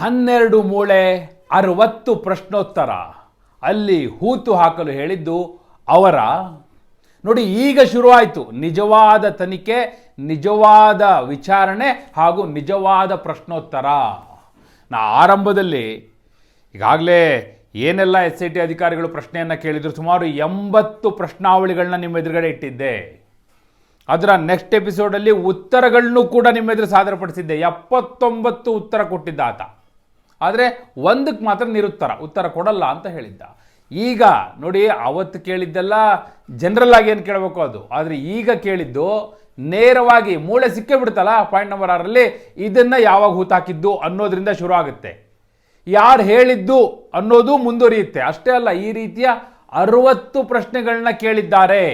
ಹನ್ನೆರಡು ಮೂಳೆ ಅರವತ್ತು ಪ್ರಶ್ನೋತ್ತರ. ಅಲ್ಲಿ ಹೂತು ಹಾಕಲು ಹೇಳಿದ್ದು ಅವರ. ನೋಡಿ, ಈಗ ಶುರುವಾಯಿತು. ನಿಜವಾದ ತನಿಖೆ, ನಿಜವಾದ ವಿಚಾರಣೆ ಹಾಗೂ ನಿಜವಾದ ಪ್ರಶ್ನೋತ್ತರ. ನಾ ಆರಂಭದಲ್ಲಿ ಈಗಾಗಲೇ ಏನೆಲ್ಲ ಎಸ್ ಐ ಟಿ ಅಧಿಕಾರಿಗಳು ಪ್ರಶ್ನೆಯನ್ನು ಕೇಳಿದ್ರು, ಸುಮಾರು ಎಂಬತ್ತು ಪ್ರಶ್ನಾವಳಿಗಳನ್ನ ನಿಮ್ಮ ಎದುರುಗಡೆ ಇಟ್ಟಿದ್ದೆ. ಅದರ ನೆಕ್ಸ್ಟ್ ಎಪಿಸೋಡಲ್ಲಿ ಉತ್ತರಗಳನ್ನೂ ಕೂಡ ನಿಮ್ಮ ಎದುರು ಸಾದರಪಡಿಸಿದ್ದೆ. ಎಪ್ಪತ್ತೊಂಬತ್ತು ಉತ್ತರ ಕೊಟ್ಟಿದ್ದ ಆತ. ಆದರೆ ಒಂದಕ್ಕೆ ಮಾತ್ರ ನಿರುತ್ತರ, ಉತ್ತರ ಕೊಡಲ್ಲ ಅಂತ ಹೇಳಿದ್ದ. ಈಗ ನೋಡಿ, ಅವತ್ತು ಕೇಳಿದ್ದೆಲ್ಲ ಜನರಲ್ ಆಗಿ ಏನು ಕೇಳಬೇಕು ಅದು? ಆದರೆ ಈಗ ಕೇಳಿದ್ದು ನೇರವಾಗಿ ಮೂಳೆ ಸಿಕ್ಕೇ ಬಿಡ್ತಲ್ಲ ಪಾಯಿಂಟ್ ನಂಬರ್ ಆರಲ್ಲಿ, ಇದನ್ನು ಯಾವಾಗ ಹೂತಾಕಿದ್ದು ಅನ್ನೋದರಿಂದ ಶುರು ಆಗುತ್ತೆ. ಯಾರು ಹೇಳಿದ್ದು ಅನ್ನೋದು ಮುಂದುವರಿಯುತ್ತೆ. ಅಷ್ಟೇ ಅಲ್ಲ, ಈ ರೀತಿಯ ಅರುವತ್ತು ಪ್ರಶ್ನೆಗಳನ್ನ ಕೇಳಿದ್ದಾರೆ.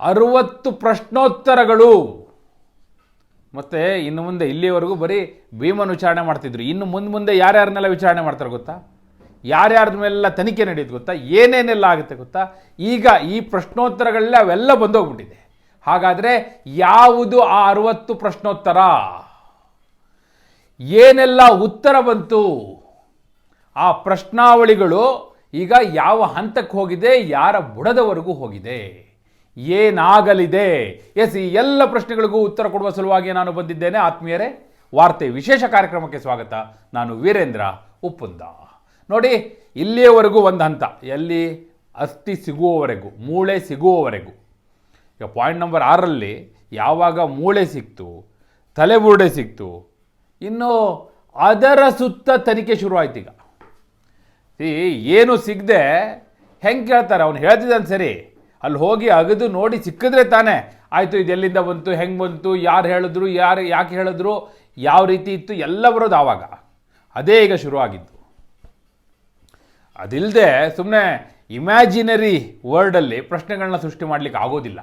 ಅರುವತ್ತು ಪ್ರಶ್ನೋತ್ತರಗಳು ಮತ್ತೆ ಇನ್ನು ಮುಂದೆ ಇಲ್ಲಿವರೆಗೂ ಬರೀ ಭೀಮನ್ ವಿಚಾರಣೆ ಮಾಡ್ತಿದ್ರು. ಇನ್ನು ಮುಂದೆ ಮುಂದೆ ಯಾರ್ಯಾರನ್ನೆಲ್ಲ ವಿಚಾರಣೆ ಮಾಡ್ತಾರೆ ಗೊತ್ತಾ? ಯಾರ್ಯಾರ್ದ ಮೇಲೆಲ್ಲ ತನಿಖೆ ನಡೆಯುತ್ತೆ ಗೊತ್ತಾ? ಏನೇನೆಲ್ಲ ಆಗುತ್ತೆ ಗೊತ್ತಾ? ಈಗ ಈ ಪ್ರಶ್ನೋತ್ತರಗಳೆಲ್ಲ ಅವೆಲ್ಲ ಬಂದೋಗ್ಬಿಟ್ಟಿದೆ. ಹಾಗಾದರೆ ಯಾವುದು ಆ ಅರುವತ್ತು ಪ್ರಶ್ನೋತ್ತರ? ಏನೆಲ್ಲ ಉತ್ತರ ಬಂತು? ಆ ಪ್ರಶ್ನಾವಳಿಗಳು ಈಗ ಯಾವ ಹಂತಕ್ಕೆ ಹೋಗಿದೆ? ಯಾರ ಬುಡದವರೆಗೂ ಹೋಗಿದೆ? ಏನಾಗಲಿದೆ? ಎಸ್, ಈ ಎಲ್ಲ ಪ್ರಶ್ನೆಗಳಿಗೂ ಉತ್ತರ ಕೊಡುವ ಸಲುವಾಗಿ ನಾನು ಬಂದಿದ್ದೇನೆ. ಆತ್ಮೀಯರೇ, ವಾರ್ತೆ ವಿಶೇಷ ಕಾರ್ಯಕ್ರಮಕ್ಕೆ ಸ್ವಾಗತ. ನಾನು ವೀರೇಂದ್ರ ಉಪ್ಪುಂದ. ನೋಡಿ, ಇಲ್ಲಿಯವರೆಗೂ ಒಂದು ಹಂತ. ಎಲ್ಲಿ ಅಸ್ಥಿ ಸಿಗುವವರೆಗೂ, ಮೂಳೆ ಸಿಗುವವರೆಗೂ. ಈಗ ಪಾಯಿಂಟ್ ನಂಬರ್ ಆರಲ್ಲಿ ಯಾವಾಗ ಮೂಳೆ ಸಿಕ್ತು ತಲೆಬುರುಡೆ ಸಿಕ್ತು, ಇನ್ನು ಅದರ ಸುತ್ತ ತನಿಖೆ ಶುರುವಾಯ್ತು ಈಗ. ಏನು ಸಿಗದೆ ಹೆಂಗೆ ಕೇಳ್ತಾರೆ? ಅವನು ಹೇಳ್ತಿದ್ದಾನೆ ಸರಿ. ಅಲ್ಲಿ ಹೋಗಿ ಅಗದು ನೋಡಿ ಸಿಕ್ಕಿದ್ರೆ ತಾನೇ. ಆಯಿತು ಇದೆಲ್ಲಿಂದ ಬಂತು, ಹೆಂಗೆ ಬಂತು, ಯಾರು ಹೇಳಿದ್ರು, ಯಾರು, ಯಾಕೆ ಹೇಳಿದ್ರು, ಯಾವ ರೀತಿ ಇತ್ತು, ಎಲ್ಲ ಬರೋದು ಆವಾಗ. ಅದೇ ಈಗ ಶುರುವಾಗಿದ್ದು. ಅದಿಲ್ಲದೆ ಸುಮ್ಮನೆ ಇಮ್ಯಾಜಿನರಿ ವರ್ಲ್ಡಲ್ಲಿ ಪ್ರಶ್ನೆಗಳನ್ನ ಸೃಷ್ಟಿ ಮಾಡಲಿಕ್ಕೆ ಆಗೋದಿಲ್ಲ.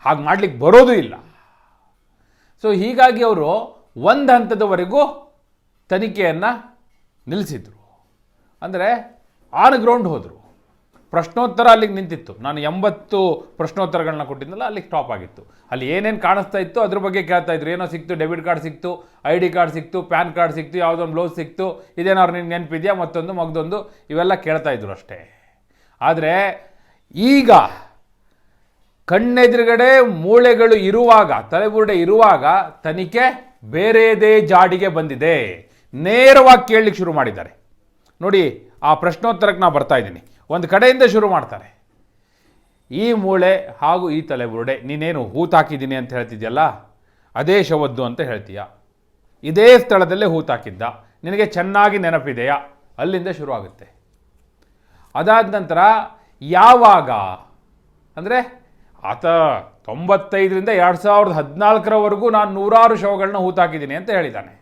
ಹಾಗೆ ಮಾಡ್ಲಿಕ್ಕೆ ಬರೋದು ಇಲ್ಲ. ಸೊ ಹೀಗಾಗಿ ಅವರು ಒಂದು ಹಂತದವರೆಗೂ ತನಿಖೆಯನ್ನು ನಿಲ್ಲಿಸಿದ್ರು ಅಂದರೆ ಆನ್ ಗ್ರೌಂಡ್ ಹೋದರು. ಪ್ರಶ್ನೋತ್ತರ ಅಲ್ಲಿಗೆ ನಿಂತಿತ್ತು. ನಾನು ಎಂಬತ್ತು ಪ್ರಶ್ನೋತ್ತರಗಳನ್ನ ಕೊಟ್ಟಿದ್ದಲ್ಲ ಅಲ್ಲಿಗೆ ಸ್ಟಾಪ್ ಆಗಿತ್ತು. ಅಲ್ಲಿ ಏನೇನು ಕಾಣಿಸ್ತಾ ಇತ್ತು ಅದ್ರ ಬಗ್ಗೆ ಕೇಳ್ತಾ ಇದ್ರು. ಏನೋ ಸಿಕ್ತು ಡೆಬಿಟ್ ಕಾರ್ಡ್ ಸಿಕ್ತು ಐ ಡಿ ಕಾರ್ಡ್ ಸಿಕ್ತು ಪ್ಯಾನ್ ಕಾರ್ಡ್ ಸಿಕ್ತು, ಯಾವುದೋ ಒಂದು ಬ್ಲೌಸ್ ಸಿಕ್ತು, ಇದೇನಾದ್ರು ನಿನ್ಗೆ ನೆನಪಿದೆಯಾ? ಮತ್ತೊಂದು, ಮಗದೊಂದು, ಇವೆಲ್ಲ ಕೇಳ್ತಾ ಇದ್ರು ಅಷ್ಟೇ. ಆದರೆ ಈಗ ಕಣ್ಣೆದುರುಗಡೆ ಮೂಳೆಗಳು ಇರುವಾಗ, ತಲೆಬುರುಡೆ ಇರುವಾಗ ತನಿಖೆ ಬೇರೆದೇ ಜಾಡಿಗೆ ಬಂದಿದೆ. ನೇರವಾಗಿ ಕೇಳಲಿಕ್ಕೆ ಶುರು ಮಾಡಿದ್ದಾರೆ. ನೋಡಿ, ಆ ಪ್ರಶ್ನೋತ್ತರಕ್ಕೆ ನಾನು ಬರ್ತಾ ಇದ್ದೀನಿ. ಒಂದು ಕಡೆಯಿಂದ ಶುರು ಮಾಡ್ತಾರೆ. ಈ ಮೂಳೆ ಹಾಗೂ ಈ ತಲೆಬುರುಡೆ ನೀನೇನು ಹೂತಾಕಿದ್ದೀನಿ ಅಂತ ಹೇಳ್ತಿದ್ಯಲ್ಲ? ಅದೇ ಶವದ್ದು ಅಂತ ಹೇಳ್ತೀಯ. ಇದೇ ಸ್ಥಳದಲ್ಲೇ ಹೂತಾಕಿದ್ದ ನಿನಗೆ ಚೆನ್ನಾಗಿ ನೆನಪಿದೆಯಾ? ಅಲ್ಲಿಂದ ಶುರುವಾಗುತ್ತೆ ಅದಾದ ನಂತರ ಯಾವಾಗ? ಅಂದರೆ ಆತ ತೊಂಬತ್ತೈದರಿಂದ ಎರಡು ಸಾವಿರದ ಹದಿನಾಲ್ಕರವರೆಗೂ ನಾನು ನೂರಾರು ಶವಗಳನ್ನ ಹೂತಾಕಿದ್ದೀನಿ ಅಂತ ಹೇಳಿದ್ದಾನೆ.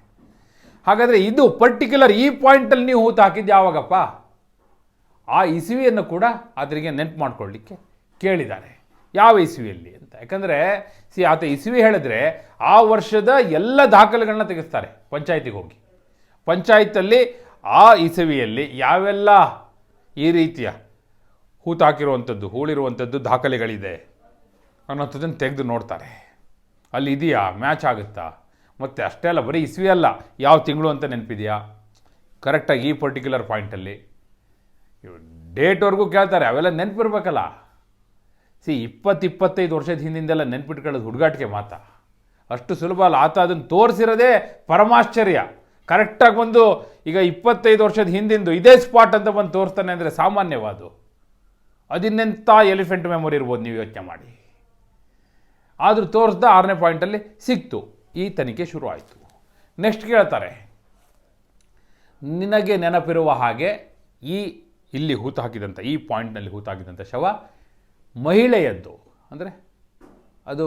ಹಾಗಾದರೆ ಇದು ಪರ್ಟಿಕ್ಯುಲರ್ ಈ ಪಾಯಿಂಟಲ್ಲಿ ನೀವು ಹೂತಾಕಿದ್ದು ಯಾವಾಗಪ್ಪ? ಆ ಇಸುವಿಯನ್ನು ಕೂಡ ಅದರಿಗೆ ನೆನ್ಪು ಮಾಡಿಕೊಳ್ಳಿಕ್ಕೆ ಕೇಳಿದ್ದಾರೆ. ಯಾವ ಇಸುವಿಯಲ್ಲಿ ಅಂತ. ಯಾಕಂದರೆ, ಸಿ, ಆತ ಇಸುವಿ ಹೇಳಿದ್ರೆ ಆ ವರ್ಷದ ಎಲ್ಲ ದಾಖಲೆಗಳನ್ನ ತೆಗೆಸ್ತಾರೆ ಪಂಚಾಯತಿಗೆ ಹೋಗಿ. ಪಂಚಾಯತಲ್ಲಿ ಆ ಇಸವಿಯಲ್ಲಿ ಯಾವೆಲ್ಲ ಈ ರೀತಿಯ ಹೂತಾಕಿರುವಂಥದ್ದು, ಹೂಳಿರುವಂಥದ್ದು ದಾಖಲೆಗಳಿದೆ ಅನ್ನೋಂಥದ್ದನ್ನು ತೆಗೆದು ನೋಡ್ತಾರೆ. ಅಲ್ಲಿ ಇದೆಯಾ? ಮ್ಯಾಚ್ ಆಗುತ್ತಾ? ಮತ್ತು ಅಷ್ಟೇ ಅಲ್ಲ, ಬರೀ ಇಸ್ವಿ ಅಲ್ಲ, ಯಾವ ತಿಂಗಳು ಅಂತ ನೆನಪಿದೆಯಾ? ಕರೆಕ್ಟಾಗಿ ಈ ಪರ್ಟಿಕ್ಯುಲರ್ ಪಾಯಿಂಟಲ್ಲಿ ಡೇಟ್ವರೆಗೂ ಕೇಳ್ತಾರೆ, ಅವೆಲ್ಲ ನೆನಪಿರ್ಬೇಕಲ್ಲ. ಸಿ ಇಪ್ಪತ್ತು ಇಪ್ಪತ್ತೈದು ವರ್ಷದ ಹಿಂದಿಂದೆಲ್ಲ ನೆನ್ಪಿಟ್ಕೊಳ್ಳೋದು ಹುಡುಗಾಟಿಕೆ ಮಾತಾ ಅಷ್ಟು ಸುಲಭ ಅಲ್ಲ. ಆತ ಅದನ್ನು ತೋರಿಸಿರೋದೇ ಪರಮಾಶ್ಚರ್ಯ. ಕರೆಕ್ಟಾಗಿ ಬಂದು ಈಗ ಇಪ್ಪತ್ತೈದು ವರ್ಷದ ಹಿಂದಿಂದು ಇದೇ ಸ್ಪಾಟ್ ಅಂತ ಬಂದು ತೋರಿಸ್ತಾನೆ ಅಂದರೆ ಸಾಮಾನ್ಯವಾದು. ಅದಿನ್ನೆಂಥ ಎಲಿಫೆಂಟ್ ಮೆಮೊರಿ ಇರ್ಬೋದು ನೀವು ಯೋಚನೆ ಮಾಡಿ. ಆದರೂ ತೋರಿಸ್ದ ಆರನೇ ಪಾಯಿಂಟಲ್ಲಿ ಸಿಕ್ತು. ಈ ತನಿಖೆ ಶುರು ಆಯಿತು ನೆಕ್ಸ್ಟ್ ಕೇಳ್ತಾರೆ. ನಿನಗೆ ನೆನಪಿರುವ ಹಾಗೆ ಈ ಇಲ್ಲಿ ಹೂತು ಹಾಕಿದಂಥ ಈ ಪಾಯಿಂಟ್ನಲ್ಲಿ ಹೂತು ಹಾಕಿದಂಥ ಶವ ಮಹಿಳೆಯದ್ದು. ಅಂದರೆ ಅದು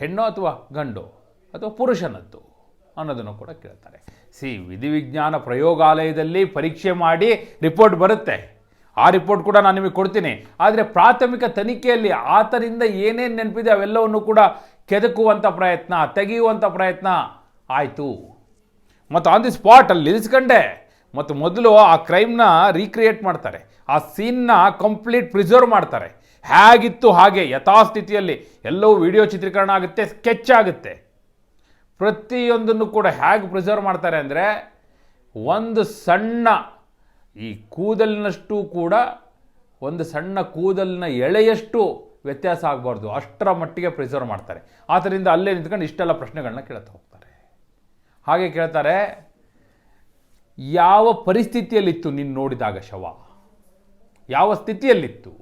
ಹೆಣ್ಣು ಅಥವಾ ಗಂಡು, ಅಥವಾ ಪುರುಷನದ್ದು ಅನ್ನೋದನ್ನು ಕೂಡ ಕೇಳ್ತಾರೆ. ಸಿ, ವಿಧಿವಿಜ್ಞಾನ ಪ್ರಯೋಗಾಲಯದಲ್ಲಿ ಪರೀಕ್ಷೆ ಮಾಡಿ ರಿಪೋರ್ಟ್ ಬರುತ್ತೆ. ಆ ರಿಪೋರ್ಟ್ ಕೂಡ ನಾನು ನಿಮಗೆ ಕೊಡ್ತೀನಿ. ಆದರೆ ಪ್ರಾಥಮಿಕ ತನಿಖೆಯಲ್ಲಿ ಆತನಿಂದ ಏನೇನು ನೆನಪಿದೆ ಅವೆಲ್ಲವನ್ನು ಕೂಡ ಕೆದಕುವಂಥ ಪ್ರಯತ್ನ ತೆಗೆಯುವಂಥ ಪ್ರಯತ್ನ ಆಯಿತು. ಮತ್ತು ಆನ್ ದಿ ಸ್ಪಾಟ್ ಅಲ್ಲಿ ನಿಲ್ಲಿಸ್ಕೊಂಡೆ ಮತ್ತು ಮೊದಲು ಆ ಕ್ರೈಮ್ನ ರೀಕ್ರಿಯೇಟ್ ಮಾಡ್ತಾರೆ. ಆ ಸೀನ್ನ ಕಂಪ್ಲೀಟ್ ಪ್ರಿಸರ್ವ್ ಮಾಡ್ತಾರೆ. ಹೇಗಿತ್ತು ಹಾಗೆ, ಯಥಾಸ್ಥಿತಿಯಲ್ಲಿ ಎಲ್ಲವೂ ವಿಡಿಯೋ ಚಿತ್ರೀಕರಣ ಆಗುತ್ತೆ ಸ್ಕೆಚ್ ಆಗುತ್ತೆ. ಪ್ರತಿಯೊಂದನ್ನು ಕೂಡ ಹೇಗೆ ಪ್ರಿಸರ್ವ್ ಮಾಡ್ತಾರೆ ಅಂದರೆ, ಒಂದು ಸಣ್ಣ ಈ ಕೂದಲಿನಷ್ಟು ಕೂಡ ಒಂದು ಸಣ್ಣ ಕೂದಲಿನ ಎಳೆಯಷ್ಟು ವ್ಯತ್ಯಾಸ ಆಗಬಾರ್ದು. ಅಷ್ಟರ ಮಟ್ಟಿಗೆ ಪ್ರಿಸರ್ವ್ ಮಾಡ್ತಾರೆ. ಆದ್ದರಿಂದ ಅಲ್ಲೇ ನಿಂತ್ಕೊಂಡು ಇಷ್ಟೆಲ್ಲ ಪ್ರಶ್ನೆಗಳನ್ನ ಕೇಳ್ತಾ ಹೋಗ್ತಾರೆ. ಹಾಗೆ ಕೇಳ್ತಾರೆ ಯಾವ ಪರಿಸ್ಥಿತಿಯಲ್ಲಿತ್ತು ನೀನು ನೋಡಿದಾಗ ಶವ? ಯಾವ ಸ್ಥಿತಿಯಲ್ಲಿತ್ತು?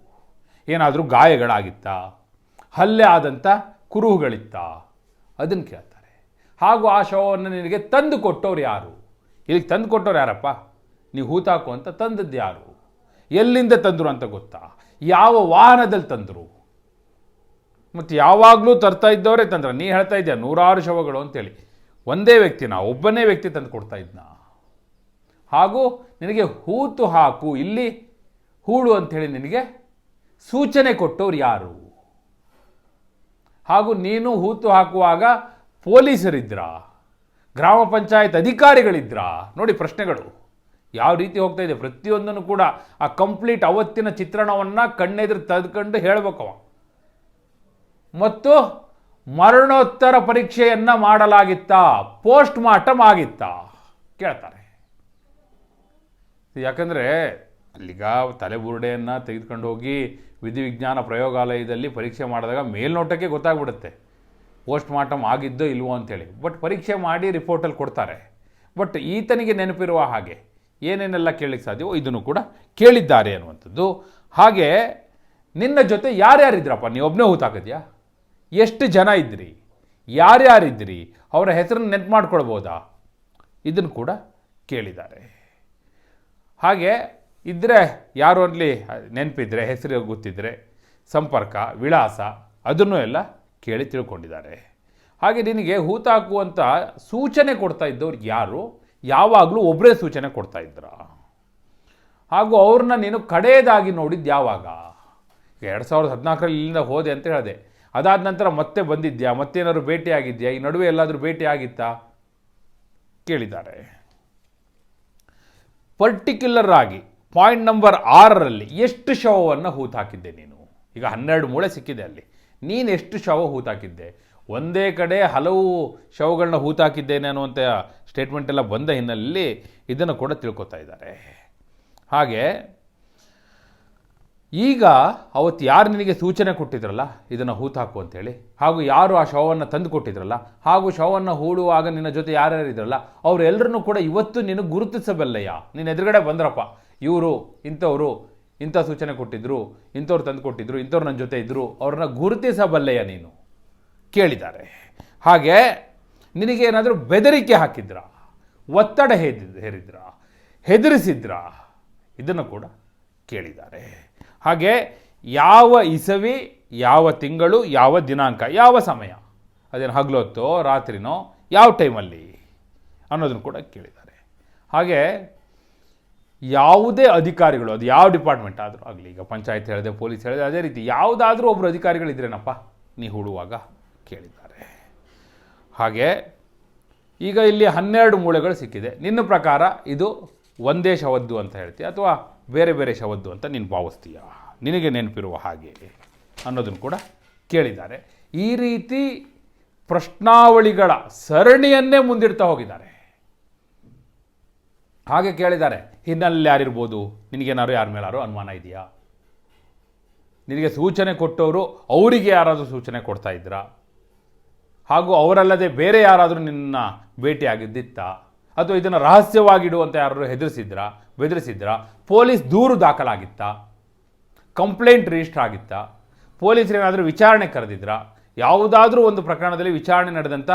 ಏನಾದರೂ ಗಾಯಗಳಾಗಿತ್ತಾ? ಹಲ್ಲೆ ಆದಂಥ ಕುರುಹುಗಳಿತ್ತಾ? ಅದನ್ನು ಕೇಳ್ತಾರೆ. ಹಾಗೂ ಆ ಶವವನ್ನು ನಿನಗೆ ತಂದು ಕೊಟ್ಟವ್ರು ಯಾರು? ಇಲ್ಲಿಗೆ ತಂದು ಕೊಟ್ಟವ್ರು ಯಾರಪ್ಪ? ನೀವು ಹೂತಾಕು ಅಂತ ತಂದದ್ದು ಯಾರು? ಎಲ್ಲಿಂದ ತಂದರು ಅಂತ ಗೊತ್ತಾ? ಯಾವ ವಾಹನದಲ್ಲಿ ತಂದರು? ಮತ್ತು ಯಾವಾಗಲೂ ತರ್ತಾ ಇದ್ದವರೇ ತಂದ್ರ. ನೀ ಹೇಳ್ತಾ ಇದ್ದೀಯ ನೂರಾರು ಶವಗಳು ಅಂತೇಳಿ. ಒಂದೇ ವ್ಯಕ್ತಿನ, ಒಬ್ಬನೇ ವ್ಯಕ್ತಿ ತಂದು ಕೊಡ್ತಾ ಇದ್ನ? ಹಾಗೂ ನಿನಗೆ ಹೂತು ಹಾಕು. ಇಲ್ಲಿ ಹೂಳು ಅಂಥೇಳಿ ನಿನಗೆ ಸೂಚನೆ ಕೊಟ್ಟವ್ರು ಯಾರು? ಹಾಗೂ ನೀನು ಹೂತು ಹಾಕುವಾಗ ಪೊಲೀಸರಿದ್ರಾ? ಗ್ರಾಮ ಪಂಚಾಯತ್ ಅಧಿಕಾರಿಗಳಿದ್ರಾ? ನೋಡಿ ಪ್ರಶ್ನೆಗಳು. ಯಾವ ರೀತಿ ಹೋಗ್ತಾ ಇದೆ? ಪ್ರತಿಯೊಂದನ್ನು ಕೂಡ ಆ ಕಂಪ್ಲೀಟ್ ಅವತ್ತಿನ ಚಿತ್ರಣವನ್ನು ಕಣ್ಣೆದುರು ತೆಗೆದುಕೊಂಡು ಹೇಳಬೇಕವ. ಮತ್ತು ಮರಣೋತ್ತರ ಪರೀಕ್ಷೆಯನ್ನು ಮಾಡಲಾಗಿತ್ತಾ? ಪೋಸ್ಟ್ ಮಾರ್ಟಮ್ ಆಗಿತ್ತಾ? ಕೇಳ್ತಾರೆ. ಯಾಕಂದರೆ ಅಲ್ಲಿಗ ತಲೆಬುರುಡೆಯನ್ನು ತೆಗೆದುಕೊಂಡು ಹೋಗಿ ವಿಧಿವಿಜ್ಞಾನ ಪ್ರಯೋಗಾಲಯದಲ್ಲಿ ಪರೀಕ್ಷೆ ಮಾಡಿದಾಗ ಮೇಲ್ನೋಟಕ್ಕೆ ಗೊತ್ತಾಗ್ಬಿಡುತ್ತೆ. ಪೋಸ್ಟ್ ಮಾರ್ಟಮ್ ಆಗಿದ್ದೋ ಇಲ್ವೋ ಅಂತೇಳಿ ಬಟ್ ಪರೀಕ್ಷೆ ಮಾಡಿ ರಿಪೋರ್ಟಲ್ಲಿ ಕೊಡ್ತಾರೆ. ಬಟ್ ಈತನಿಗೆ ನೆನಪಿರುವ ಹಾಗೆ ಏನೇನೆಲ್ಲ ಕೇಳಲಿಕ್ಕೆ ಸಾಧ್ಯವೋ ಇದನ್ನು ಕೂಡ ಕೇಳಿದ್ದಾರೆ ಅನ್ನುವಂಥದ್ದು. ಹಾಗೆ ನಿನ್ನ ಜೊತೆ ಯಾರ್ಯಾರಿದ್ರಪ್ಪ? ನೀವು ಒಬ್ಬನೇ ಹೂತಾಕಿದ್ಯಾ ಎಷ್ಟು ಜನ ಇದ್ರಿ? ಯಾರ್ಯಾರಿದ್ರಿ? ಅವರ ಹೆಸರನ್ನು ನೆನ್ಪು ಮಾಡ್ಕೊಳ್ಬೋದಾ? ಇದನ್ನು ಕೂಡ ಕೇಳಿದ್ದಾರೆ. ಹಾಗೆ ಇದ್ದರೆ ಯಾರು ಅಲ್ಲಿ ನೆನಪಿದ್ರೆ, ಹೆಸರು ಗೊತ್ತಿದ್ದರೆ ಸಂಪರ್ಕ, ವಿಳಾಸ, ಅದನ್ನು ಎಲ್ಲ ಕೇಳಿ ತಿಳ್ಕೊಂಡಿದ್ದಾರೆ. ಹಾಗೆ ನಿನಗೆ ಹೂತಾಕುವಂಥ ಸೂಚನೆ ಕೊಡ್ತಾ ಇದ್ದವ್ರು ಯಾರು? ಯಾವಾಗಲೂ ಒಬ್ಬರೇ ಸೂಚನೆ ಕೊಡ್ತಾ ಇದ್ರ. ಹಾಗೂ ಅವ್ರನ್ನ ನೀನು ಕಡೆಯದಾಗಿ ನೋಡಿದ್ದು ಯಾವಾಗ? ಎರಡು ಸಾವಿರದ ಹದಿನಾಲ್ಕರಲ್ಲಿ ಇಲ್ಲಿಂದ ಹೋದೆ ಅಂತ ಹೇಳಿದೆ. ಅದಾದ ನಂತರ ಮತ್ತೆ ಬಂದಿದ್ಯಾ? ಮತ್ತೇನಾದ್ರು ಭೇಟಿ ಆಗಿದ್ಯಾ ಈ ನಡುವೆ ಎಲ್ಲಾದರೂ ಭೇಟಿ ಆಗಿತ್ತಾ ಕೇಳಿದ್ದಾರೆ. ಪರ್ಟಿಕ್ಯುಲರ್ ಆಗಿ ಪಾಯಿಂಟ್ ನಂಬರ್ ಆರರಲ್ಲಿ ಎಷ್ಟು ಶವವನ್ನು ಹೂತಾಕಿದ್ದೆ ನೀನು? ಈಗ ಹನ್ನೆರಡು ಮೂಳೆ ಸಿಕ್ಕಿದೆ ಅಲ್ಲಿ. ನೀನು ಎಷ್ಟು ಶವ ಹೂತಾಕಿದ್ದೆ? ಒಂದೇ ಕಡೆ ಹಲವು ಶವಗಳನ್ನ ಹೂತಾಕಿದ್ದೇನೆ ಅನ್ನುವಂಥ ಸ್ಟೇಟ್ಮೆಂಟ್ ಎಲ್ಲ ಬಂದ ಹಿನ್ನೆಲೆಯಲ್ಲಿ ಇದನ್ನು ಕೂಡ ತಿಳ್ಕೊತಾ ಇದ್ದಾರೆ. ಹಾಗೆ ಈಗ ಅವತ್ತು ಯಾರು ನಿನಗೆ ಸೂಚನೆ ಕೊಟ್ಟಿದ್ರಲ್ಲ? ಇದನ್ನು ಹೂತಾಕು ಅಂತೇಳಿ. ಹಾಗೂ ಯಾರು ಆ ಶವವನ್ನು ತಂದು ಕೊಟ್ಟಿದ್ರಲ್ಲ? ಹಾಗೂ ಶವವನ್ನು ಹೂಡುವಾಗ ನಿನ್ನ ಜೊತೆ ಯಾರ್ಯಾರು ಇದ್ರಲ್ಲ? ಅವರೆಲ್ಲರನ್ನೂ ಕೂಡ ಇವತ್ತು ನೀನು ಗುರುತಿಸಬಲ್ಲಯ್ಯ ನಿನ್ನ ಎದುರುಗಡೆ ಬಂದ್ರಪ್ಪ. ಇವರು, ಇಂಥವರು, ಇಂಥ ಸೂಚನೆ ಕೊಟ್ಟಿದ್ರು, ಇಂಥವ್ರು ತಂದು ಕೊಟ್ಟಿದ್ರು, ಇಂಥವ್ರು ನನ್ನ ಜೊತೆ ಇದ್ದರು ಅವ್ರನ್ನ ಗುರುತಿಸಬಲ್ಲೆಯ ನೀನು? ಕೇಳಿದ್ದಾರೆ. ಹಾಗೆ ನಿನಗೇನಾದರೂ ಬೆದರಿಕೆ ಹಾಕಿದ್ರ? ಒತ್ತಡ ಹೇರಿದ್ ಹೇರಿದ್ರ? ಹೆದರಿಸಿದ್ರ? ಇದನ್ನು ಕೂಡ ಕೇಳಿದ್ದಾರೆ. ಹಾಗೆ ಯಾವ ಇಸವಿ, ಯಾವ ತಿಂಗಳು, ಯಾವ ದಿನಾಂಕ, ಯಾವ ಸಮಯ, ಅದೇನು ಹಗಲೊತ್ತೋ ರಾತ್ರಿನೋ, ಯಾವ ಟೈಮಲ್ಲಿ ಅನ್ನೋದನ್ನು ಕೂಡ ಕೇಳಿದ್ದಾರೆ. ಹಾಗೆ ಯಾವುದೇ ಅಧಿಕಾರಿಗಳು, ಅದು ಯಾವ ಡಿಪಾರ್ಟ್ಮೆಂಟ್ ಆದರೂ ಆಗಲಿ, ಈಗ ಪಂಚಾಯತ್ ಹೇಳಿದೆ, ಪೊಲೀಸ್ ಹೇಳಿದೆ, ಅದೇ ರೀತಿ ಯಾವುದಾದ್ರೂ ಒಬ್ಬರು ಅಧಿಕಾರಿಗಳಿದ್ರೇನಪ್ಪ, ನೀ ಹೂಡುವಾಗ ಕೇಳಿದ್ದಾರೆ. ಹಾಗೆ ಈಗ ಇಲ್ಲಿ ಹನ್ನೆರಡು ಮೂಳೆಗಳು ಸಿಕ್ಕಿದೆ. ನಿನ್ನ ಪ್ರಕಾರ ಇದು ಒಂದೇ ಶವದ್ದು ಅಂತ ಹೇಳ್ತೀವಿ ಅಥವಾ ಬೇರೆ ಬೇರೆ ಶವದ್ದು ಅಂತ ನೀನು ಭಾವಿಸ್ತೀಯ? ನಿನಗೆ ನೆನಪಿರುವ ಹಾಗೆ ಅನ್ನೋದನ್ನು ಕೂಡ ಕೇಳಿದ್ದಾರೆ. ಈ ರೀತಿ ಪ್ರಶ್ನಾವಳಿಗಳ ಸರಣಿಯನ್ನೇ ಮುಂದಿಡ್ತಾ ಹೋಗಿದ್ದಾರೆ. ಹಾಗೆ ಕೇಳಿದ್ದಾರೆ ಹಿನ್ನೆಲೆ ಯಾರಿರ್ಬೋದು? ನಿನಗೇನಾದ್ರು ಯಾರ ಮೇಲಾರು ಅನುಮಾನ ಇದೆಯಾ? ನಿನಗೆ ಸೂಚನೆ ಕೊಟ್ಟವರು ಅವರಿಗೆ ಯಾರಾದರೂ ಸೂಚನೆ ಕೊಡ್ತಾ ಇದ್ರಾ? ಹಾಗೂ ಅವರಲ್ಲದೆ ಬೇರೆ ಯಾರಾದರೂ ನಿನ್ನ ಭೇಟಿಯಾಗಿದ್ದಿತ್ತಾ? ಅಥವಾ ಇದನ್ನು ರಹಸ್ಯವಾಗಿಡುವಂತ ಯಾರಾದರೂ ಹೆದರಿಸಿದ್ರಾ? ಬೆದರಿಸಿದ್ರಾ? ಪೊಲೀಸ್ ದೂರು ದಾಖಲಾಗಿತ್ತಾ? ಕಂಪ್ಲೇಂಟ್ ರಿಜಿಸ್ಟರ್ ಆಗಿತ್ತಾ? ಪೊಲೀಸರೇನಾದರೂ ವಿಚಾರಣೆ ಕರೆದಿದ್ರಾ? ಯಾವುದಾದ್ರೂ ಒಂದು ಪ್ರಕರಣದಲ್ಲಿ ವಿಚಾರಣೆ ನಡೆದಂಥ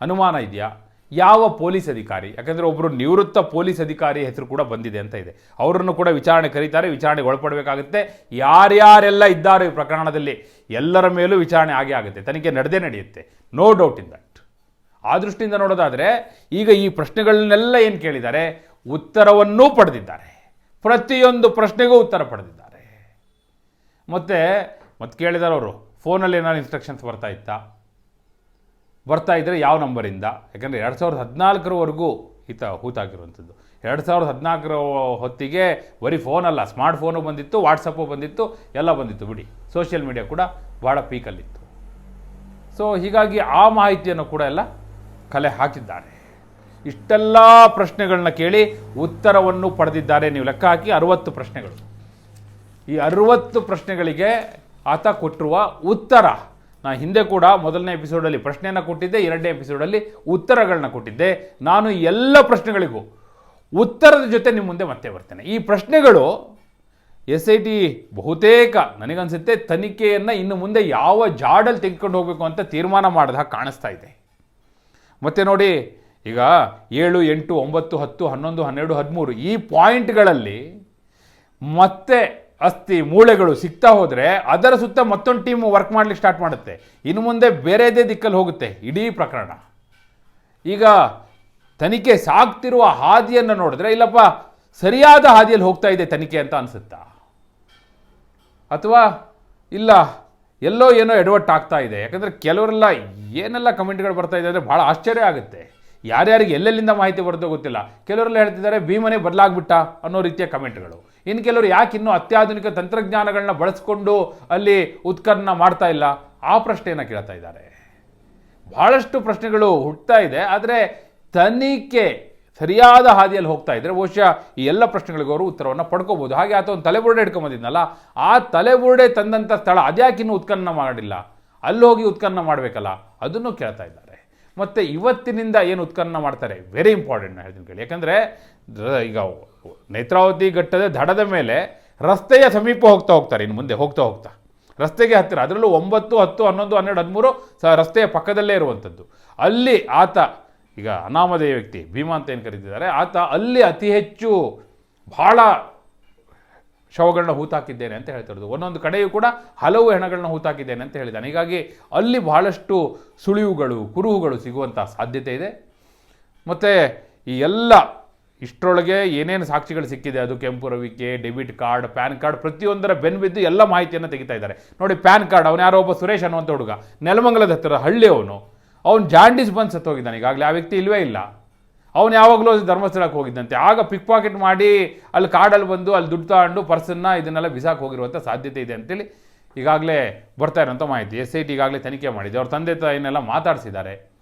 ಅನುಮಾನ ಇದೆಯಾ? ಯಾವ ಪೊಲೀಸ್ ಅಧಿಕಾರಿ? ಯಾಕಂದರೆ ಒಬ್ಬರು ನಿವೃತ್ತ ಪೊಲೀಸ್ ಅಧಿಕಾರಿ ಹೆಸರು ಕೂಡ ಬಂದಿದೆ ಅಂತ ಇದೆ. ಅವರನ್ನು ಕೂಡ ವಿಚಾರಣೆ ಕರೀತಾರೆ, ವಿಚಾರಣೆಗೆ ಒಳಪಡಬೇಕಾಗುತ್ತೆ. ಯಾರ್ಯಾರೆಲ್ಲ ಇದ್ದಾರೆ ಈ ಪ್ರಕರಣದಲ್ಲಿ, ಎಲ್ಲರ ಮೇಲೂ ವಿಚಾರಣೆ ಆಗೇ ಆಗುತ್ತೆ. ತನಿಖೆ ನಡೆದೇ ನಡೆಯುತ್ತೆ. ನೋ ಡೌಟ್ ಇನ್ ದಟ್ ಆ ದೃಷ್ಟಿಯಿಂದ ನೋಡೋದಾದರೆ, ಈಗ ಈ ಪ್ರಶ್ನೆಗಳನ್ನೆಲ್ಲ ಏನು ಕೇಳಿದ್ದಾರೆ? ಉತ್ತರವನ್ನೂ ಪಡೆದಿದ್ದಾರೆ. ಪ್ರತಿಯೊಂದು ಪ್ರಶ್ನೆಗೂ ಉತ್ತರ ಪಡೆದಿದ್ದಾರೆ. ಮತ್ತು ಮತ್ತೆ ಕೇಳಿದಾರೆ ಅವರು, ಫೋನಲ್ಲಿ ಏನಾದ್ರು ಇನ್ಸ್ಟ್ರಕ್ಷನ್ಸ್ ಬರ್ತಾ ಇತ್ತಾ? ಬರ್ತಾ ಇದ್ದರೆ ಯಾವ ನಂಬರಿಂದ? ಯಾಕಂದರೆ ಎರಡು ಸಾವಿರದ ಹದಿನಾಲ್ಕರವರೆಗೂ ಈತ ಹೂತಾಗಿರುವಂಥದ್ದು. ಎರಡು ಸಾವಿರದ ಹದಿನಾಲ್ಕರ ಹೊತ್ತಿಗೆ ಬರೀ ಫೋನಲ್ಲ, ಸ್ಮಾರ್ಟ್ ಫೋನು ಬಂದಿತ್ತು, ವಾಟ್ಸಪ್ಪು ಬಂದಿತ್ತು, ಎಲ್ಲ ಬಂದಿತ್ತು. ಬಿಡಿ ಸೋಷಿಯಲ್ ಮೀಡಿಯಾ ಕೂಡ ಭಾಳ ಪೀಕಲ್ಲಿತ್ತು ಸೊ ಹೀಗಾಗಿ ಆ ಮಾಹಿತಿಯನ್ನು ಕೂಡ ಎಲ್ಲ ಕಲೆ ಹಾಕಿದ್ದಾರೆ. ಇಷ್ಟೆಲ್ಲ ಪ್ರಶ್ನೆಗಳನ್ನ ಕೇಳಿ ಉತ್ತರವನ್ನು ಪಡೆದಿದ್ದಾರೆ. ನೀವು ಲೆಕ್ಕ ಹಾಕಿ ಅರುವತ್ತು ಪ್ರಶ್ನೆಗಳು. ಈ ಅರವತ್ತು ಪ್ರಶ್ನೆಗಳಿಗೆ ಆತ ಕೊಟ್ಟಿರುವ ಉತ್ತರ. ನಾ ಹಿಂದೆ ಕೂಡ ಮೊದಲನೇ ಎಪಿಸೋಡಲ್ಲಿ ಪ್ರಶ್ನೆಯನ್ನು ಕೊಟ್ಟಿದ್ದೆ, ಎರಡನೇ ಎಪಿಸೋಡಲ್ಲಿ ಉತ್ತರಗಳನ್ನ ಕೊಟ್ಟಿದ್ದೆ. ನಾನು ಎಲ್ಲ ಪ್ರಶ್ನೆಗಳಿಗೂ ಉತ್ತರದ ಜೊತೆ ನಿಮ್ಮ ಮುಂದೆ ಮತ್ತೆ ಬರ್ತೇನೆ. ಈ ಪ್ರಶ್ನೆಗಳು ಎಸ್ ಐ ಟಿ ಬಹುತೇಕ ನನಗನ್ಸುತ್ತೆ ತನಿಖೆಯನ್ನು ಇನ್ನು ಮುಂದೆ ಯಾವ ಜಾಡಲ್ಲಿ ತೆಗೆದುಕೊಂಡು ಹೋಗಬೇಕು ಅಂತ ತೀರ್ಮಾನ ಮಾಡಿದ ಕಾಣಿಸ್ತಾ ಇದೆ. ಮತ್ತೆ ನೋಡಿ ಈಗ ಏಳು, ಎಂಟು, ಒಂಬತ್ತು, ಹತ್ತು, ಹನ್ನೊಂದು, ಹನ್ನೆರಡು, ಹದಿಮೂರು ಈ ಪಾಯಿಂಟ್ಗಳಲ್ಲಿ ಮತ್ತೆ ಅಸ್ಥಿ ಮೂಳೆಗಳು ಸಿಗ್ತಾ ಹೋದರೆ ಅದರ ಸುತ್ತ ಮತ್ತೊಂದು ಟೀಮ್ ವರ್ಕ್ ಮಾಡ್ಲಿಕ್ಕೆ ಸ್ಟಾರ್ಟ್ ಮಾಡುತ್ತೆ. ಇನ್ನು ಮುಂದೆ ಬೇರೆದೇ ದಿಕ್ಕಲ್ಲಿ ಹೋಗುತ್ತೆ ಇಡೀ ಪ್ರಕರಣ. ಈಗ ತನಿಖೆ ಸಾಗ್ತಿರುವ ಹಾದಿಯನ್ನು ನೋಡಿದ್ರೆ, ಇಲ್ಲಪ್ಪ, ಸರಿಯಾದ ಹಾದಿಯಲ್ಲಿ ಹೋಗ್ತಾ ಇದೆ ತನಿಖೆ ಅಂತ ಅನಿಸುತ್ತಾ? ಅಥವಾ ಇಲ್ಲ, ಎಲ್ಲೋ ಏನೋ ಎಡವಟ್ಟು ಆಗ್ತಾ ಇದೆ? ಯಾಕಂದರೆ ಕೆಲವರೆಲ್ಲ ಏನೆಲ್ಲ ಕಮೆಂಟ್ಗಳು ಬರ್ತಾ ಇದೆ ಅಂದರೆ ಭಾಳ ಆಶ್ಚರ್ಯ ಆಗುತ್ತೆ. ಯಾರ್ಯಾರಿಗೆ ಎಲ್ಲೆಲ್ಲಿಂದ ಮಾಹಿತಿ ಬರುತ್ತೋ ಗೊತ್ತಿಲ್ಲ. ಕೆಲವರೆಲ್ಲ ಹೇಳ್ತಿದ್ದಾರೆ, ಭೀಮನೆ ಬದಲಾಗ್ಬಿಟ್ಟ ಅನ್ನೋ ರೀತಿಯ ಕಮೆಂಟ್ಗಳು. ಇನ್ನು ಕೆಲವರು ಯಾಕೆ ಇನ್ನೂ ಅತ್ಯಾಧುನಿಕ ತಂತ್ರಜ್ಞಾನಗಳನ್ನ ಬಳಸ್ಕೊಂಡು ಅಲ್ಲಿ ಉತ್ಖನನ ಮಾಡ್ತಾ ಇಲ್ಲ? ಆ ಪ್ರಶ್ನೆಯನ್ನು ಕೇಳ್ತಾ ಇದ್ದಾರೆ. ಬಹಳಷ್ಟು ಪ್ರಶ್ನೆಗಳು ಹುಟ್ಟುತ್ತಾ ಇದೆ, ಆದರೆ ತನಿಖೆ ಸರಿಯಾದ ಹಾದಿಯಲ್ಲಿ ಹೋಗ್ತಾ ಇದ್ದರೆ ಬಹುಶಃ ಈ ಎಲ್ಲ ಪ್ರಶ್ನೆಗಳಿಗೂ ಅವರು ಉತ್ತರವನ್ನು ಪಡ್ಕೋಬೋದು ಹಾಗೆ ಆತ ಒಂದು ತಲೆಬುರುಡೆ ಇಟ್ಕೊಂಬಂದಿದ್ನಲ್ಲ ಆ ತಲೆಬುರುಡೆ ತಂದಂಥ ಸ್ಥಳ ಅದ್ಯಾಕೆ ಇನ್ನೂ ಉತ್ಖನನ ಮಾಡಿಲ್ಲ? ಅಲ್ಲಿ ಹೋಗಿ ಉತ್ಖನನ ಮಾಡಬೇಕಲ್ಲ? ಅದನ್ನು ಕೇಳ್ತಾ ಇದ್ದಾರೆ. ಮತ್ತು ಇವತ್ತಿನಿಂದ ಏನು ಉತ್ಖನನ ಮಾಡ್ತಾರೆ? ವೆರಿ ಇಂಪಾರ್ಟೆಂಟ್ ನಾನು ಹೇಳ್ತೀನಿ ಕೇಳಿ. ಯಾಕಂದರೆ ಈಗ ನೇತ್ರಾವತಿ ಘಟ್ಟದ ದಡದ ಮೇಲೆ ರಸ್ತೆಯ ಸಮೀಪ ಹೋಗ್ತಾ ಹೋಗ್ತಾರೆ, ಇನ್ನು ಮುಂದೆ ಹೋಗ್ತಾ ಹೋಗ್ತಾ. ರಸ್ತೆಗೆ ಹತ್ತಿರ, ಅದರಲ್ಲೂ ಒಂಬತ್ತು, ಹತ್ತು, ಹನ್ನೊಂದು, ಹನ್ನೆರಡು, ಹದಿಮೂರು ಸ ರಸ್ತೆಯ ಪಕ್ಕದಲ್ಲೇ ಇರುವಂಥದ್ದು. ಅಲ್ಲಿ ಆತ, ಈಗ ಅನಾಮಧೇಯ ವ್ಯಕ್ತಿ ಭೀಮಾ ಅಂತ ಏನು ಕರೀತಿದ್ದಾರೆ, ಆತ ಅಲ್ಲಿ ಅತಿ ಹೆಚ್ಚು ಬಹಳ ಶವಗಳನ್ನ ಹೂತಾಕಿದ್ದೇನೆ ಅಂತ ಹೇಳ್ತಿರೋದು. ಒಂದೊಂದು ಕಡೆಯೂ ಕೂಡ ಹಲವು ಹೆಣಗಳನ್ನ ಹೂತಾಕಿದ್ದೇನೆ ಅಂತ ಹೇಳಿದ್ದಾನೆ. ಹೀಗಾಗಿ ಅಲ್ಲಿ ಬಹಳಷ್ಟು ಸುಳಿವುಗಳು, ಕುರುಹುಗಳು ಸಿಗುವಂಥ ಸಾಧ್ಯತೆ ಇದೆ. ಮತ್ತು ಈ ಎಲ್ಲ ಇಷ್ಟರೊಳಗೆ ಏನೇನು ಸಾಕ್ಷಿಗಳು ಸಿಕ್ಕಿದೆ? ಅದು ಕೆಂಪು ರವಿಕೆ, ಡೆಬಿಟ್ ಕಾರ್ಡ್, ಪ್ಯಾನ್ ಕಾರ್ಡ್, ಪ್ರತಿಯೊಂದರ ಬೆನ್ಬಿದ್ದು ಎಲ್ಲ ಮಾಹಿತಿಯನ್ನು ತೆಗಿತಾ ಇದ್ದಾರೆ. ನೋಡಿ, ಪ್ಯಾನ್ ಕಾರ್ಡ್, ಅವನು ಯಾರೋ ಒಬ್ಬ ಸುರೇಶ್ ಅನ್ನುವಂಥ ಹುಡುಗ, ನೆಲಮಂಗಲದ ಹತ್ತಿರ ಹಳ್ಳಿ ಅವನು ಅವನು ಜಾಂಡೀಸ್ ಬಂದು ಸತ್ತೋಗಿದ್ದಾನೆ. ಈಗಾಗಲೇ ಆ ವ್ಯಕ್ತಿ ಇಲ್ಲವೇ ಇಲ್ಲ. ಅವನು ಯಾವಾಗಲೂ ಧರ್ಮಸ್ಥಳಕ್ಕೆ ಹೋಗಿದ್ದಂತೆ. ಆಗ ಪಿಕ್ ಪಾಕೆಟ್ ಮಾಡಿ ಅಲ್ಲಿ ಕಾಡಲ್ಲಿ ಬಂದು ಅಲ್ಲಿ ದುಡ್ಡು ತಗೊಂಡು ಪರ್ಸನ್ನ ಇದನ್ನೆಲ್ಲ ಬಿಸಾಕ್ ಹೋಗಿರುವಂಥ ಸಾಧ್ಯತೆ ಇದೆ ಅಂತೇಳಿ ಈಗಾಗಲೇ ಬರ್ತಾ ಇರೋಂಥ ಮಾಹಿತಿ. ಎಸ್ ಐ ಟಿ ಈಗಾಗಲೇ ತನಿಖೆ ಮಾಡಿದೆ. ಅವ್ರ ತಂದೆ ತಾಯಿನೆಲ್ಲ ಮಾತಾಡಿಸಿದ್ದಾರೆ.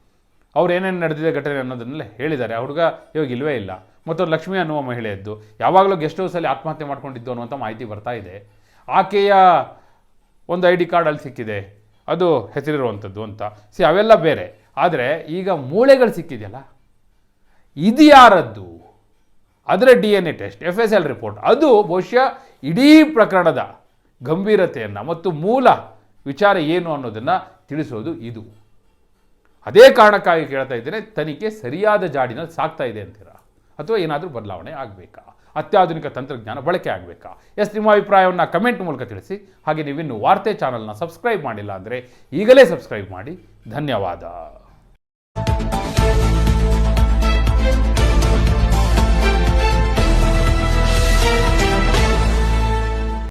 ಅವ್ರು ಏನೇನು ನಡೆದಿದೆ ಘಟನೆ ಅನ್ನೋದನ್ನೆಲ್ಲ ಹೇಳಿದ್ದಾರೆ. ಹುಡುಗ ಇವಾಗ ಇಲ್ವೇ ಇಲ್ಲ. ಮತ್ತು ಲಕ್ಷ್ಮಿ ಅನ್ನುವ ಮಹಿಳೆಯದ್ದು. ಯಾವಾಗಲೂ ಗೆಸ್ಟ್ ಹೌಸಲ್ಲಿ ಆತ್ಮಹತ್ಯೆ ಮಾಡ್ಕೊಂಡಿದ್ದು ಅನ್ನುವಂಥ ಮಾಹಿತಿ ಬರ್ತಾ ಇದೆ. ಆಕೆಯ ಒಂದು ಐ ಡಿ ಕಾರ್ಡ್ ಅಲ್ಲಿ ಸಿಕ್ಕಿದೆ. ಅದು ಹೆಸರಿರುವಂಥದ್ದು ಅಂತ. ಸಿ ಅವೆಲ್ಲ ಬೇರೆ. ಆದರೆ ಈಗ ಮೂಳೆಗಳು ಸಿಕ್ಕಿದೆಯಲ್ಲ? ಇದು ಯಾರದ್ದು ಅದರ D N A test, F S L report. ಅದು ಬಹುಶಃ ಇಡೀ ಪ್ರಕರಣದ ಗಂಭೀರತೆಯನ್ನು ಮತ್ತು ಮೂಲ ವಿಚಾರ ಏನು ಅನ್ನೋದನ್ನು ತಿಳಿಸೋದು ಇದು. ಅದೇ ಕಾರಣಕ್ಕಾಗಿ ಕೇಳ್ತಾ ಇದ್ದೇನೆ, ತನಿಖೆ ಸರಿಯಾದ ಜಾಡಿನಲ್ಲಿ ಸಾಕ್ತಾ ಇದೆ ಅಂತೀರಾ? ಅಥವಾ ಏನಾದರೂ ಬದಲಾವಣೆ ಆಗಬೇಕಾ? ಅತ್ಯಾಧುನಿಕ ತಂತ್ರಜ್ಞಾನ ಬಳಕೆ ಆಗಬೇಕಾ? ಎಸ್, ನಿಮ್ಮ ಅಭಿಪ್ರಾಯವನ್ನು ಕಮೆಂಟ್ ಮೂಲಕ ತಿಳಿಸಿ. ಹಾಗೆ ನೀವಿನ್ನು ವಾರ್ತೆ ಚಾನಲ್ನ ಸಬ್ಸ್ಕ್ರೈಬ್ ಮಾಡಿಲ್ಲ ಅಂದರೆ ಈಗಲೇ ಸಬ್ಸ್ಕ್ರೈಬ್ ಮಾಡಿ. ಧನ್ಯವಾದ.